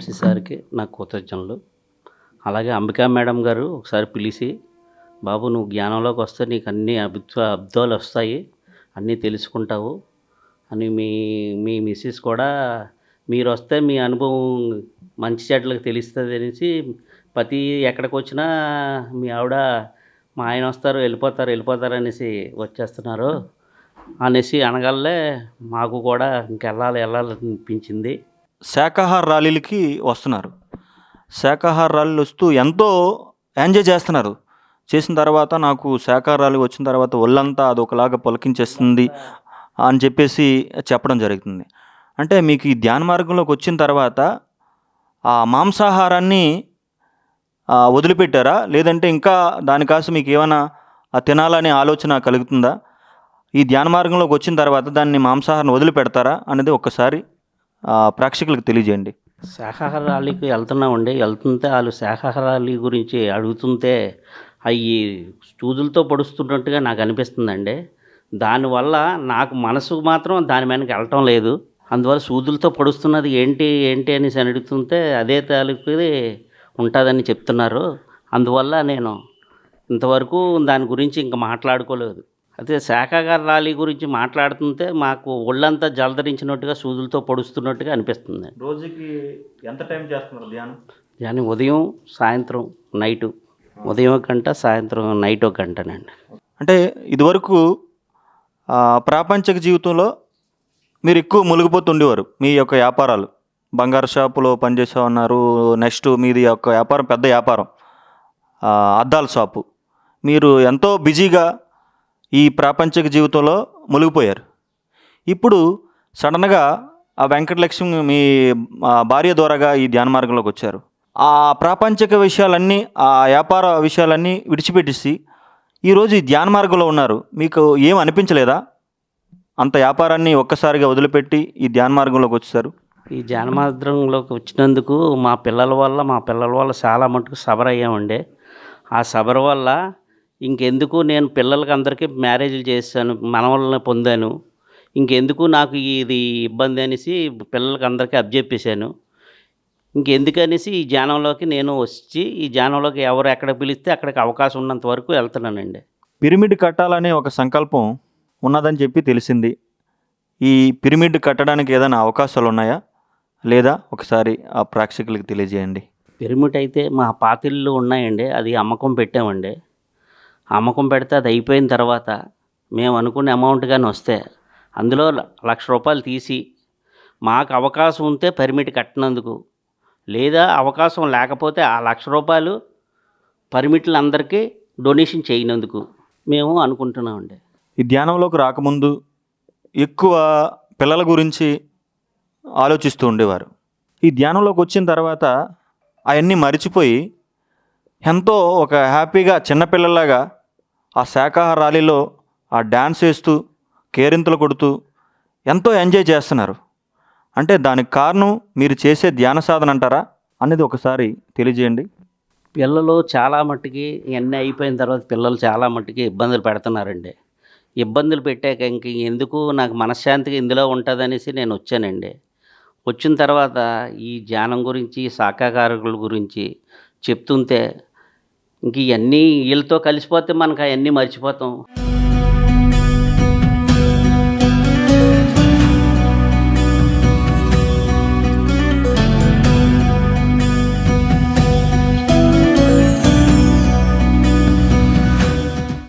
MC సార్కి నా కృతజ్ఞతలు అలాగే అంబికా మేడం గారు ఒకసారి పిలిచి బాబు నువ్వు జ్ఞానంలోకి వస్తే నీకు అన్ని అద్భుత అబ్దాలు వస్తాయి అన్నీ తెలుసుకుంటావు అని మీ మీ మిస్సెస్ కూడా మీరు వస్తే మీ అనుభవం మంచి చెడ్లకు తెలుస్తుంది అనేసి ప్రతి ఎక్కడికి వచ్చినా మీ ఆవిడ మా ఆయన వస్తారు వెళ్ళిపోతారు వెళ్ళిపోతారు అనేసి వచ్చేస్తున్నారు. అనేసి అనగాలే మాకు కూడా ఇంకెళ్ళాలి వెళ్ళాలి అనిపించింది. శాకాహార ర్యాలీలకి వస్తున్నారు. శాకాహార ర్యాలీలు వస్తూ ఎంతో ఎంజాయ్ చేస్తున్నారు. చేసిన తర్వాత నాకు శాకాహార ర్యాలీ వచ్చిన తర్వాత ఒళ్ళంతా అది ఒకలాగా పొలకించేస్తుంది అని చెప్పేసి చెప్పడం జరుగుతుంది. అంటే మీకు ఈ ధ్యాన మార్గంలోకి వచ్చిన తర్వాత ఆ మాంసాహారాన్ని వదిలిపెట్టారా? లేదంటే ఇంకా దానికోసం మీకు ఏమైనా తినాలనే ఆలోచన కలుగుతుందా? ఈ ధ్యాన మార్గంలోకి వచ్చిన తర్వాత దాన్ని మాంసాహారం వదిలిపెడతారా? అనేది ఒక్కసారి ప్రేక్షకులకు తెలియజేయండి. శాఖాహార ర్యాలీకి వెళ్తున్నామండి. వెళ్తుంటే వాళ్ళు శాఖాహార ర్యాలీ గురించి అడుగుతుంటే అవి సూదులతో పొడుస్తున్నట్టుగా నాకు అనిపిస్తుందండి. దానివల్ల నాకు మనసు మాత్రం దాని మీదకి వెళ్ళటం లేదు. అందువల్ల సూదులతో పొడుస్తున్నది ఏంటి ఏంటి అనేసి అని అడుగుతుంటే అదే తాలూకు ఉంటుందని చెప్తున్నారు. అందువల్ల నేను ఇంతవరకు దాని గురించి ఇంకా మాట్లాడుకోలేదు. అదే శాఖాహార ర్యాలీ గురించి మాట్లాడుతుంటే మాకు ఒళ్ళంతా జలధరించినట్టుగా సూదులతో పొడుస్తున్నట్టుగా అనిపిస్తుంది. రోజుకి ఎంత టైం చేస్తున్నారు ధ్యానం? కానీ ఉదయం సాయంత్రం నైటు. ఉదయం ఒక గంట సాయంత్రం నైట్ ఒక గంటనండి. అంటే ఇదివరకు ఆ, ప్రాపంచిక జీవితంలో మీరు ఎక్కువ మునిగిపోతుండేవారు మీ యొక్క వ్యాపారాలు. బంగారు షాపులో పనిచేసే ఉన్నారు నెక్స్ట్ మీది యొక్క వ్యాపారం పెద్ద వ్యాపారం అద్దాల షాపు. మీరు ఎంతో బిజీగా ఈ ప్రాపంచిక జీవితంలో మునిగిపోయారు. ఇప్పుడు సడన్గా ఆ వెంకటలక్ష్మి మీ భార్య ద్వారాగా ఈ ధ్యాన మార్గంలోకి వచ్చారు. ఆ ప్రాపంచిక విషయాలన్నీ ఆ వ్యాపార విషయాలన్నీ విడిచిపెట్టేసి ఈరోజు ఈ ధ్యాన మార్గంలో ఉన్నారు. మీకు ఏం అనిపించలేదా? అంత వ్యాపారాన్ని ఒక్కసారిగా వదిలిపెట్టి ఈ ధ్యాన మార్గంలోకి వచ్చేసారు ఈ జానమాద్రంలోకి వచ్చినందుకు మా పిల్లల వల్ల మా పిల్లల వల్ల చాలా మటుకు సబర్ అయ్యామండి ఆ సబర్ వల్ల ఇంకెందుకు నేను పిల్లలకి అందరికీ మ్యారేజ్లు చేశాను మనవల్ని పొందాను. ఇంకెందుకు నాకు ఇది ఇబ్బంది అనేసి పిల్లలకి అందరికీ అబ్జెప్పేశాను ఇంకెందుకనేసి ఈ జానంలోకి నేను వచ్చి ఈ జానంలోకి ఎవరు ఎక్కడ పిలిస్తే అక్కడికి అవకాశం ఉన్నంత వరకు వెళ్తున్నానండి. పిరమిడ్ కట్టాలనే ఒక సంకల్పం ఉన్నదని చెప్పి తెలిసింది. ఈ పిరమిడ్ కట్టడానికి ఏదైనా అవకాశాలు ఉన్నాయా? లేదా ఒకసారి ఆ ప్రేక్షకులకు తెలియజేయండి. పిరమిడ్ అయితే మా పాతిళ్ళు ఉన్నాయండి అది అమ్మకం పెట్టామండి. అమ్మకం పెడితే అది అయిపోయిన తర్వాత మేము అనుకున్న అమౌంట్ కానీ వస్తే అందులో ల- లక్ష రూపాయలు తీసి మాకు అవకాశం ఉంటే పరిమిట్ కట్టినందుకు లేదా అవకాశం లేకపోతే ఆ లక్ష రూపాయలు పరిమిట్లు అందరికీ డొనేషన్ చేయనందుకు మేము అనుకుంటున్నామండి. ఈ ధ్యానంలోకి రాకముందు ఎక్కువ పిల్లల గురించి ఆలోచిస్తూ ఉండేవారు. ఈ ధ్యానంలోకి వచ్చిన తర్వాత అవన్నీ మరిచిపోయి ఎంతో ఒక హ్యాపీగా చిన్నపిల్లలాగా ఆ శాఖాహార ర్యాలీలో ఆ డ్యాన్స్ వేస్తూ కేరింతలు కొడుతూ ఎంతో ఎంజాయ్ చేస్తున్నారు. అంటే దానికి కారణం మీరు చేసే ధ్యాన సాధన అంటారా అనేది ఒకసారి తెలియజేయండి. పిల్లలు చాలా మట్టుకి ఇవన్నీ అయిపోయిన తర్వాత పిల్లలు చాలా మట్టుకి ఇబ్బందులు పెడుతున్నారండి. ఇబ్బందులు పెట్టాక ఇంక ఎందుకు నాకు మనశ్శాంతిగా ఇందులో ఉంటుందనేసి నేను వచ్చానండి. వచ్చిన తర్వాత ఈ ధ్యానం గురించి శాఖాకారకుల గురించి చెప్తుంటే ఇంక ఇవన్నీ వీళ్ళతో కలిసిపోతే మనకు అవన్నీ మర్చిపోతాం.